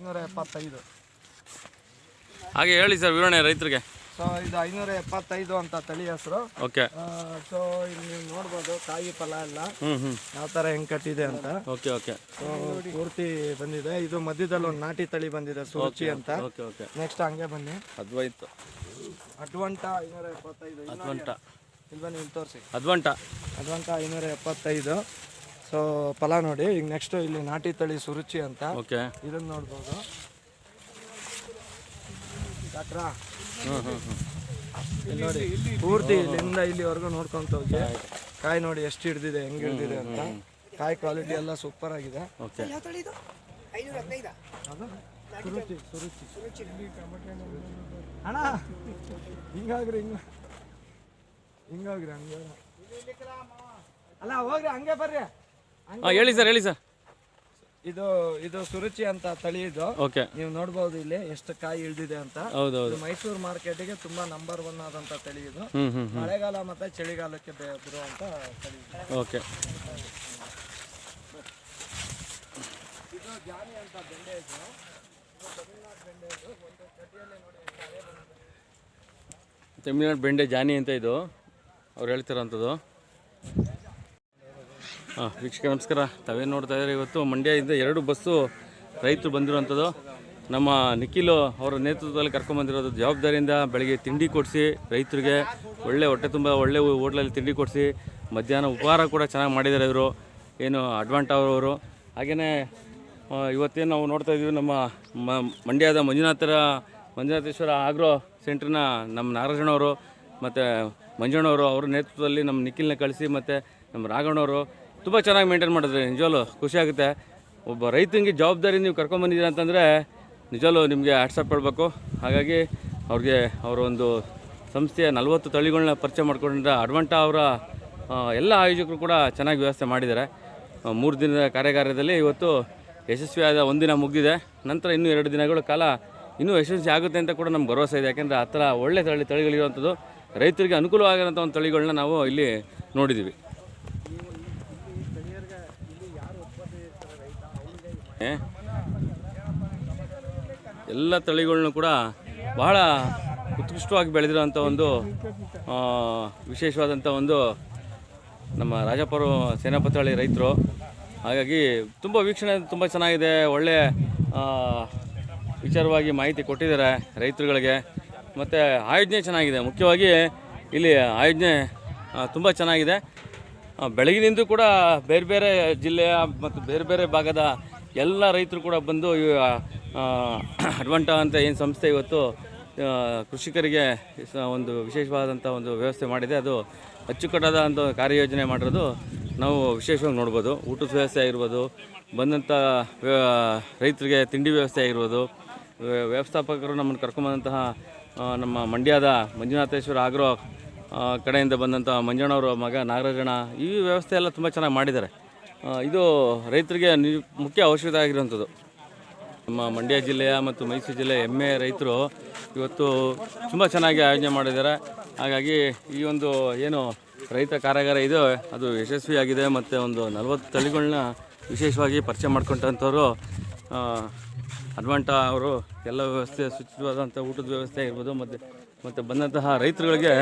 ಐನೂರ ಎಪ್ಪತ್ತೈದು ಹಾಗೆ ಹೇಳಿ ಸರ್ ವಿವರಣೆ ರೈತರಿಗೆ. ಸೊ ಇದು ಐನೂರ ಎಪ್ಪತ್ತೈದು ಅಂತ ತಳಿ ಹೆಸರು. ಓಕೆ. ಸೊ ಇಲ್ಲಿ ನೀವು ನೋಡ್ಬೋದು ಕಾಯಿ ಫಲ ಎಲ್ಲ. ಹ್ಞೂ ಹ್ಞೂ ಯಾವ ಥರ ಹೆಂಗ್ ಕಟ್ಟಿದೆ ಅಂತ. Okay okay. ಸೊ ಪೂರ್ತಿ ಬಂದಿದೆ. ಇದು ಮಧ್ಯದಲ್ಲಿ ಒಂದು ನಾಟಿ ತಳಿ ಬಂದಿದೆ ಸೂಚಿ ಅಂತ. Okay okay. ನೆಕ್ಸ್ಟ್ ಹಂಗೆ ಬನ್ನಿ. ಅದ್ವೈತ್. ಅಡ್ವಂಟ ಐನೂರ ಎಪ್ಪತ್ತೈದು ಅದ್ವಂಟ. ಇಲ್ಲಿ ಬನ್ನಿ ಇಲ್ಲಿ ತೋರಿಸಿ. ಅದ್ವಂಟ. ಅಡ್ವಂಟ ಐನೂರ ಎಪ್ಪತ್ತೈದು ಸೊ ಫಲ ನೋಡಿ. ಈಗ ನೆಕ್ಸ್ಟ್ ಇಲ್ಲಿ ನಾಟಿ ತಳಿ ಸುರುಚಿ ಅಂತ. ಓಕೆ ಇದನ್ನ ನೋಡ್ಬೋದು. ಡಾಕ್ಟ್ರಾ? ಹ್ಞೂ ಹ್ಞೂ ಹ್ಞೂ ಇಲ್ಲಿ ನೋಡಿ ಪೂರ್ತಿ ಇಲ್ಲಿಂದ ಇಲ್ಲಿವರೆಗೂ ನೋಡ್ಕೊಂತ ಹೋಗಿ. ಕಾಯಿ ನೋಡಿ ಎಷ್ಟು ಹಿಡ್ದಿದೆ ಹೆಂಗ್ ಹಿಡ್ದಿದೆ ಅಂತ. ಕಾಯಿ ಕ್ವಾಲಿಟಿ ಎಲ್ಲ ಸೂಪರ್ ಆಗಿದೆ. ಅಣ್ಣ ಹಿಂಗಾಗ್ರಿ ಹಿಂಗ ಹಿಂಗಾಗ್ರಿ ಹಂಗೆ. ಅಲ್ಲ ಹೋಗ್ರಿ ಹಂಗೆ ಬರ್ರಿ. ಹಾಂ ಹೇಳಿ ಸರ್ ಹೇಳಿ ಸರ್. ಇದು ಇದು ಸುರುಚಿ ಅಂತ ತಳಿ ಇದು. ಓಕೆ. ನೀವು ನೋಡಬಹುದು ಇಲ್ಲಿ ಎಷ್ಟು ಕಾಯಿ ಇಳಿದಿದೆ ಅಂತ. ಹೌದು ಹೌದು. ಇದು ಮೈಸೂರು ಮಾರ್ಕೆಟಿಗೆ ತುಂಬಾ ನಂಬರ್ ಒನ್ ಆದಂತ ತಳಿ ಇದು. ಮಳೆಗಾಲ ಮತ್ತೆ ಚಳಿಗಾಲಕ್ಕೆ ಬೆ- ಬಿಡುವಂತ ತಳಿ ಇದು. ಓಕೆ. ಇದು ಜಾನಿ ಅಂತ ಬೆಂಡೆ ಇದು. ಇದು ತಮಿಳ್ನಾಡು ಬೆಂಡೆ ಇದು. ಒಂದು ಕಡ್ಡಿಯಲ್ಲಿ ನೋಡಿ ಎಷ್ಟು ಹಳೆ ಬಂದಿದೆ. ತಮಿಳ್ನಾಡು ಬೆಂಡೆ ಜಾನಿ ಅಂತ ಇದು. ಅವ್ರು ಹೇಳ್ತಿರೋಂಥದ್ದು. ವೀಕ್ಷಕ ನಮಸ್ಕಾರ. ತಾವೇನು ನೋಡ್ತಾ ಇದ್ದಾರೆ? ಇವತ್ತು ಮಂಡ್ಯದಿಂದ ಎರಡು ಬಸ್ಸು ರೈತರು ಬಂದಿರುವಂಥದ್ದು. ನಮ್ಮ ನಿಖಿಲು ಅವರ ನೇತೃತ್ವದಲ್ಲಿ ಕರ್ಕೊಂಬಂದಿರೋದು ಜವಾಬ್ದಾರಿಯಿಂದ ಬೆಳಗ್ಗೆ ತಿಂಡಿ ಕೊಡಿಸಿ ರೈತರಿಗೆ, ಒಳ್ಳೆ ಹೊಟ್ಟೆ ತುಂಬ, ಒಳ್ಳೆ ಹೋಟ್ಲಲ್ಲಿ ತಿಂಡಿ ಕೊಡಿಸಿ, ಮಧ್ಯಾಹ್ನ ಉಪಹಾರ ಕೂಡ ಚೆನ್ನಾಗಿ ಮಾಡಿದ್ದಾರೆ ಇವರು. ಏನು ಅಡ್ವಾಂಟ್ ಅವರು ಹಾಗೆಯೇ ಇವತ್ತೇನು ನಾವು ನೋಡ್ತಾ ಇದ್ದೀವಿ, ನಮ್ಮ ಮಂಡ್ಯದ ಮಂಜುನಾಥರ ಮಂಜುನಾಥೇಶ್ವರ ಆಗ್ರೋ ಸೆಂಟ್ರನ್ನ ನಮ್ಮ ನಾಗರಾಜಣ್ಣವರು ಮತ್ತು ಮಂಜಣ್ಣವರು ಅವ್ರ ನೇತೃತ್ವದಲ್ಲಿ ನಮ್ಮ ನಿಖಿಲ್ನ ಕಳಿಸಿ ಮತ್ತು ನಮ್ಮ ರಾಘಣ್ಣವರು ತುಂಬ ಚೆನ್ನಾಗಿ ಮೇಂಟೈನ್ ಮಾಡಿದ್ರೆ. ನಿಜವಲ್ಲೂ ಖುಷಿ ಆಗುತ್ತೆ. ಒಬ್ಬ ರೈತನಿಗೆ ಜವಾಬ್ದಾರಿ ನೀವು ಕರ್ಕೊಂಬಂದಿದ್ದೀರ ಅಂತಂದರೆ ನಿಜವಲ್ಲೂ ನಿಮಗೆ ಆಟ್ಸಪ್ ಹೇಳಬೇಕು. ಹಾಗಾಗಿ ಅವ್ರಿಗೆ ಅವರ ಒಂದು ಸಂಸ್ಥೆಯ ನಲವತ್ತು ತಳಿಗಳನ್ನ ಪರಿಚಯ ಮಾಡ್ಕೊಂಡಿದ್ದ ಅಡ್ವಂಟ ಅವರ ಎಲ್ಲ ಆಯೋಜಕರು ಕೂಡ ಚೆನ್ನಾಗಿ ವ್ಯವಸ್ಥೆ ಮಾಡಿದ್ದಾರೆ. ಮೂರು ದಿನದ ಕಾರ್ಯಾಗಾರದಲ್ಲಿ ಇವತ್ತು ಯಶಸ್ವಿಯಾದ ಒಂದಿನ ಮುಗಿದಿದೆ. ನಂತರ ಇನ್ನೂ ಎರಡು ದಿನಗಳ ಕಾಲ ಇನ್ನೂ ಯಶಸ್ವಿ ಆಗುತ್ತೆ ಅಂತ ಕೂಡ ನಮ್ಗೆ ಭರವಸೆ ಇದೆ. ಯಾಕೆಂದರೆ ಆ ಥರ ಒಳ್ಳೆ ತಳಿ ತಳಿಗಳಿರುವಂಥದ್ದು ರೈತರಿಗೆ ಅನುಕೂಲವಾಗಿರೋಂಥ ಒಂದು ತಳಿಗಳನ್ನ ನಾವು ಇಲ್ಲಿ ನೋಡಿದ್ದೀವಿ. ಎಲ್ಲ ತಳಿಗಳನ್ನು ಕೂಡ ಬಹಳ ಉತ್ಕೃಷ್ಟವಾಗಿ ಬೆಳೆದಿರುವಂಥ ಒಂದು ವಿಶೇಷವಾದಂಥ ಒಂದು ನಮ್ಮ ರಾಜಪುರ ಸೇನಾಪತಿ ರೈತರು. ಹಾಗಾಗಿ ತುಂಬ ವೀಕ್ಷಣೆ ತುಂಬ ಚೆನ್ನಾಗಿದೆ, ಒಳ್ಳೆ ವಿಚಾರವಾಗಿ ಮಾಹಿತಿ ಕೊಟ್ಟಿದ್ದಾರೆ ರೈತರುಗಳಿಗೆ. ಮತ್ತು ಆಯೋಜನೆ ಚೆನ್ನಾಗಿದೆ, ಮುಖ್ಯವಾಗಿ ಇಲ್ಲಿ ಆಯೋಜನೆ ತುಂಬ ಚೆನ್ನಾಗಿದೆ. ಬೆಳಗಿನಿಂದ ಕೂಡ ಬೇರೆ ಬೇರೆ ಜಿಲ್ಲೆಯ ಮತ್ತು ಬೇರೆ ಬೇರೆ ಭಾಗದ ಎಲ್ಲ ರೈತರು ಕೂಡ ಬಂದು ಅಡ್ವಂಟ ಅಂತ ಏನು ಸಂಸ್ಥೆ ಇವತ್ತು ಕೃಷಿಕರಿಗೆ ಒಂದು ವಿಶೇಷವಾದಂಥ ಒಂದು ವ್ಯವಸ್ಥೆ ಮಾಡಿದೆ. ಅದು ಅಚ್ಚುಕಟ್ಟಾದ ಒಂದು ಕಾರ್ಯಯೋಜನೆ ಮಾಡಿರೋದು ನಾವು ವಿಶೇಷವಾಗಿ ನೋಡ್ಬೋದು. ಊಟದ ವ್ಯವಸ್ಥೆ ಆಗಿರ್ಬೋದು, ಬಂದಂಥ ರೈತರಿಗೆ ತಿಂಡಿ ವ್ಯವಸ್ಥೆ ಆಗಿರ್ಬೋದು, ವ್ಯ- ವ್ಯವಸ್ಥಾಪಕರು ನಮ್ಮನ್ನು ಕರ್ಕೊಂಬಂದಂತಹ ನಮ್ಮ ಮಂಡ್ಯದ ಮಂಜುನಾಥೇಶ್ವರ ಆಗ್ರೋ ಕಡೆಯಿಂದ ಬಂದಂಥ ಮಂಜಣ್ಣವ್ರ ಮಗ ನಾಗರಾಜಣ್ಣ, ಈ ವ್ಯವಸ್ಥೆ ಎಲ್ಲ ತುಂಬ ಚೆನ್ನಾಗಿ ಮಾಡಿದ್ದಾರೆ. ಇದು ರೈತರಿಗೆ ಮುಖ್ಯ ಅವಶ್ಯಕತೆ ಆಗಿರುವಂಥದ್ದು. ನಮ್ಮ ಮಂಡ್ಯ ಜಿಲ್ಲೆಯ ಮತ್ತು ಮೈಸೂರು ಜಿಲ್ಲೆಯ ಹೆಮ್ಮೆ ರೈತರು ಇವತ್ತು ತುಂಬ ಚೆನ್ನಾಗಿ ಆಯೋಜನೆ ಮಾಡಿದ್ದಾರೆ. ಹಾಗಾಗಿ ಈ ಒಂದು ಏನು ರೈತ ಕಾರಾಗಾರ ಇದೆ, ಅದು ಯಶಸ್ವಿಯಾಗಿದೆ ಮತ್ತು ಒಂದು ನಲವತ್ತು ತಳಿಗಳನ್ನ ವಿಶೇಷವಾಗಿ ಪರಿಚಯ ಮಾಡ್ಕೊಂಡಂಥವ್ರು ಅಡ್ವಾಂಟ ಅವರು ಎಲ್ಲ ವ್ಯವಸ್ಥೆ ಶುಚಿವಾದಂಥ ಊಟದ ವ್ಯವಸ್ಥೆ ಇರ್ಬೋದು ಮತ್ತು ಮತ್ತು ಬಂದಂತಹ ರೈತರುಗಳಿಗೆ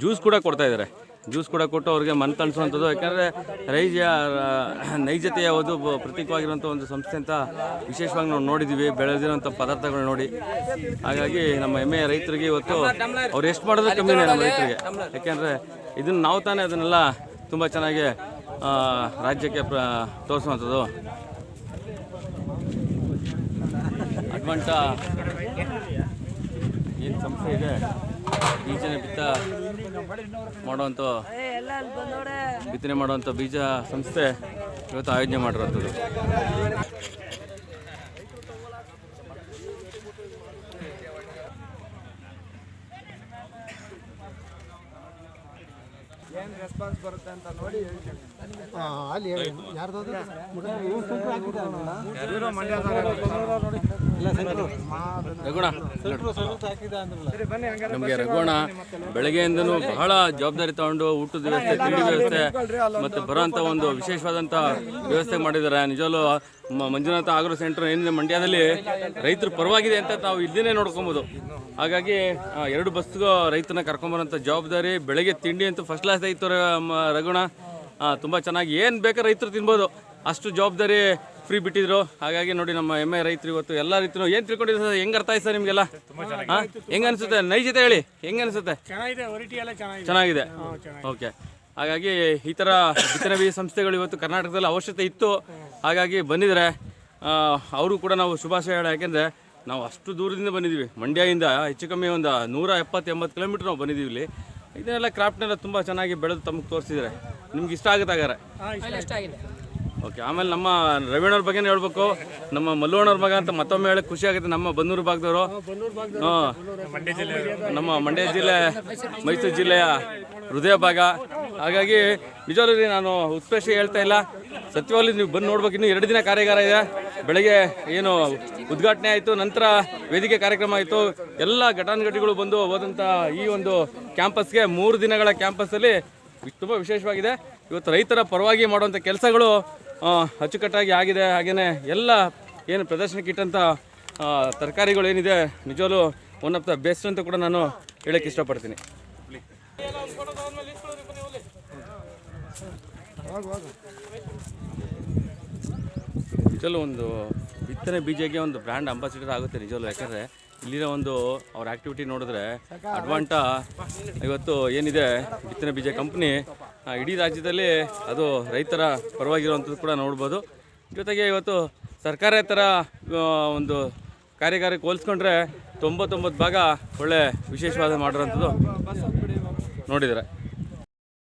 ಜ್ಯೂಸ್ ಕೂಡ ಕೊಡ್ತಾ ಇದ್ದಾರೆ. ಜ್ಯೂಸ್ ಕೂಡ ಕೊಟ್ಟು ಅವ್ರಿಗೆ ಮನ ತಣಿಸುವಂಥದ್ದು ಯಾಕಂದರೆ ರೈಜ ನೈಜತೆಯ ಒಂದು ಪ್ರತೀಕವಾಗಿರುವಂಥ ಒಂದು ಸಂಸ್ಥೆ ಅಂತ ವಿಶೇಷವಾಗಿ ನಾವು ನೋಡಿದ್ದೀವಿ. ಬೆಳೆದಿರೋಂಥ ಪದಾರ್ಥಗಳು ನೋಡಿ. ಹಾಗಾಗಿ ನಮ್ಮ ಹೆಮ್ಮೆಯ ರೈತರಿಗೆ ಇವತ್ತು ಅವ್ರು ಎಷ್ಟು ಮಾಡೋದು ಕಮ್ಮಿನೇ ನಮ್ಮ ರೈತರಿಗೆ. ಯಾಕೆಂದರೆ ಇದನ್ನು ನಾವು ತಾನೇ ಅದನ್ನೆಲ್ಲ ತುಂಬ ಚೆನ್ನಾಗಿ ರಾಜ್ಯಕ್ಕೆ ಪ್ರ, ತೋರಿಸುವಂಥದ್ದು. ಅಡ್ವಂಟ ಏನು ಸಂಸ್ಥೆ ಇದೆ? ಬೀಜನ ಬಿತ್ತ ಮಾಡುವಂಥ ಬಿತ್ತನೆ ಮಾಡುವಂಥ ಬೀಜ ಸಂಸ್ಥೆ ಇವತ್ತು ಆಯೋಜನೆ ಮಾಡಿರೋಂಥದ್ದು ಏನು ರೆಸ್ಪಾನ್ಸ್ ಬರುತ್ತೆ ಅಂತ ನೋಡಿ ಹೇಳ್ತೀನಿ. ಅಲ್ಲಿ ಯಾರ್ದಾದ್ರು ಮಂಡ್ಯದವ್ರು. ರಘುಣ. ಬೆಳಗ್ಗೆಯಿಂದ ನಮಗೆ ಬೆಳಗ್ಗೆಯಿಂದನೂ ಬಹಳ ಜವಾಬ್ದಾರಿ ತಗೊಂಡು ಊಟದ ವ್ಯವಸ್ಥೆ ತಿಂಡಿ ವ್ಯವಸ್ಥೆ ಮತ್ತು ಬರೋಂಥ ಒಂದು ವಿಶೇಷವಾದಂಥ ವ್ಯವಸ್ಥೆ ಮಾಡಿದ್ದಾರೆ. ನಿಜವಲ್ಲೂ ಮಂಜುನಾಥ ಆಗ್ರೋ ಸೆಂಟರ್ ಏನಿದೆ ಮಂಡ್ಯದಲ್ಲಿ ರೈತರ ಪರವಾಗಿದೆ ಅಂತ ನಾವು ಇಲ್ಲಿನೇ ನೋಡ್ಕೊಬೋದು. ಹಾಗಾಗಿ ಎರಡು ಬಸ್ಗೂ ರೈತನ ಕರ್ಕೊಂಬರೋಂಥ ಜವಾಬ್ದಾರಿ. ಬೆಳಗ್ಗೆ ತಿಂಡಿ ಅಂತೂ ಫಸ್ಟ್ ಕ್ಲಾಸ್ ಆಯಿತು ರಘುಣ. ತುಂಬ ಚೆನ್ನಾಗಿ. ಏನು ಬೇಕೋ ರೈತರು ತಿನ್ಬೋದು. ಅಷ್ಟು ಜವಾಬ್ದಾರಿ ಫ್ರೀ ಬಿಟ್ಟಿದ್ರು. ಹಾಗಾಗಿ ನೋಡಿ ನಮ್ಮ ಎಮ್ಮೆ ರೈತರು ಇವತ್ತು ಎಲ್ಲ ರೈತರು ಏನು ತಿಳ್ಕೊಂಡಿದ್ರು ಸರ್? ಹೆಂಗೆ ಅರ್ಥ ಆಯ್ತು ಸರ್ ನಿಮಗೆಲ್ಲ? ಹಾಂ? ಹೆಂಗೆ ಅನಿಸುತ್ತೆ? ನೈಜತೆ ಹೇಳಿ. ಹೆಂಗೆ ಅನಿಸುತ್ತೆ? ಚೆನ್ನಾಗಿದೆ ಓಕೆ. ಹಾಗಾಗಿ ಈ ಥರ ಇತರ ಬೀಜ ಸಂಸ್ಥೆಗಳು ಇವತ್ತು ಕರ್ನಾಟಕದಲ್ಲಿ ಅವಶ್ಯಕತೆ ಇತ್ತು. ಹಾಗಾಗಿ ಬಂದಿದ್ದಾರೆ ಅವರು ಕೂಡ ನಾವು ಶುಭಾಶಯ ಹೇಳ ಯಾಕೆಂದರೆ ನಾವು ಅಷ್ಟು ದೂರದಿಂದ ಬಂದಿದ್ದೀವಿ. ಮಂಡ್ಯದಿಂದ ಹೆಚ್ಚು ಕಮ್ಮಿ ಒಂದು ನೂರ ಎಪ್ಪತ್ತು ಎಂಬತ್ತು ಕಿಲೋಮೀಟ್ರ್ ನಾವು ಬಂದಿದ್ದೀವಿ ಇಲ್ಲಿ. ಇದನ್ನೆಲ್ಲ ಕ್ರಾಫ್ಟ್ನೆಲ್ಲ ತುಂಬ ಚೆನ್ನಾಗಿ ಬೆಳೆದು ತಮಗೆ ತೋರಿಸಿದ್ದಾರೆ. ನಿಮ್ಗೆ ಇಷ್ಟ ಆಗುತ್ತೆ ಹಾಗಾರೆ ಓಕೆ ಆಮೇಲೆ ನಮ್ಮ ರವೀಣವ್ರ ಬಗ್ಗೆ ಹೇಳ್ಬೇಕು. ನಮ್ಮ ಮಲ್ಲುವಣ್ಣವ್ರ ಮಗ ಅಂತ ಮತ್ತೊಮ್ಮೆ ಹೇಳಿ ಖುಷಿ ಆಗುತ್ತೆ ನಮ್ಮ ಬನ್ನೂರು ಭಾಗದವರು. ಹಾಂ ನಮ್ಮ ಮಂಡ್ಯ ಜಿಲ್ಲೆ ಮೈಸೂರು ಜಿಲ್ಲೆಯ ಹೃದಯ ಭಾಗ. ಹಾಗಾಗಿ ನಿಜವಾಗ್ಲೂ ನಾನು ಉತ್ಪ್ರೇಷ ಹೇಳ್ತಾ ಇಲ್ಲ. ಸತ್ಯವಾಗ್ಲಿ ನೀವು ಬಂದು ನೋಡ್ಬೇಕು ಇನ್ನೂ ಎರಡು ದಿನ ಕಾರ್ಯಾಗಾರ ಇದೆ. ಬೆಳಗ್ಗೆ ಏನು ಉದ್ಘಾಟನೆ ಆಯಿತು ನಂತರ ವೇದಿಕೆ ಕಾರ್ಯಕ್ರಮ ಆಯಿತು. ಎಲ್ಲ ಘಟಾನುಘಟಿಗಳು ಬಂದು ಹೋದಂಥ ಈ ಒಂದು ಕ್ಯಾಂಪಸ್ಗೆ ಮೂರು ದಿನಗಳ ಕ್ಯಾಂಪಸ್ಸಲ್ಲಿ ತುಂಬ ವಿಶೇಷವಾಗಿದೆ. ಇವತ್ತು ರೈತರ ಪರವಾಗಿ ಮಾಡುವಂಥ ಕೆಲಸಗಳು ಅಚ್ಚುಕಟ್ಟಾಗಿ ಆಗಿದೆ. ಹಾಗೆಯೇ ಎಲ್ಲ ಏನು ಪ್ರದರ್ಶನಕ್ಕೆ ಇಟ್ಟಂಥ ತರಕಾರಿಗಳು ಏನಿದೆ ನಿಜವಲ್ಲೂ ಒನ್ ಆಫ್ ದ ಬೆಸ್ಟ್ ಅಂತ ಕೂಡ ನಾನು ಹೇಳಕ್ಕೆ ಇಷ್ಟಪಡ್ತೀನಿ. ನಿಜಲು ಒಂದು ಬಿತ್ತನೆ ಬೀಜಕ್ಕೆ ಒಂದು ಬ್ರ್ಯಾಂಡ್ ಅಂಬಾಸಿಡರ್ ಆಗುತ್ತೆ ನಿಜವಲ್ಲೂ ಯಾಕಂದರೆ ಇಲ್ಲಿನ ಒಂದು ಅವ್ರ ಆ್ಯಕ್ಟಿವಿಟಿ ನೋಡಿದ್ರೆ ಅಡ್ವಾಂಟ ಇವತ್ತು ಏನಿದೆ? ಬಿತ್ತನೆ ಬೀಜ ಕಂಪ್ನಿ ಇಡೀ ರಾಜ್ಯದಲ್ಲಿ ಅದು ರೈತರ ಪರವಾಗಿರುವಂಥದ್ದು ಕೂಡ ನೋಡ್ಬೋದು. ಜೊತೆಗೆ ಇವತ್ತು ಸರ್ಕಾರೇತರ ಥರ ಒಂದು ಕಾರ್ಯಗಾರಕ್ಕೆ ಹೋಲಿಸ್ಕೊಂಡ್ರೆ ತೊಂಬತ್ತೊಂಬತ್ತು ಭಾಗ ಒಳ್ಳೆ ವಿಶೇಷವಾದ ಮಾಡಿರೋಂಥದ್ದು ನೋಡಿದ್ದಾರೆ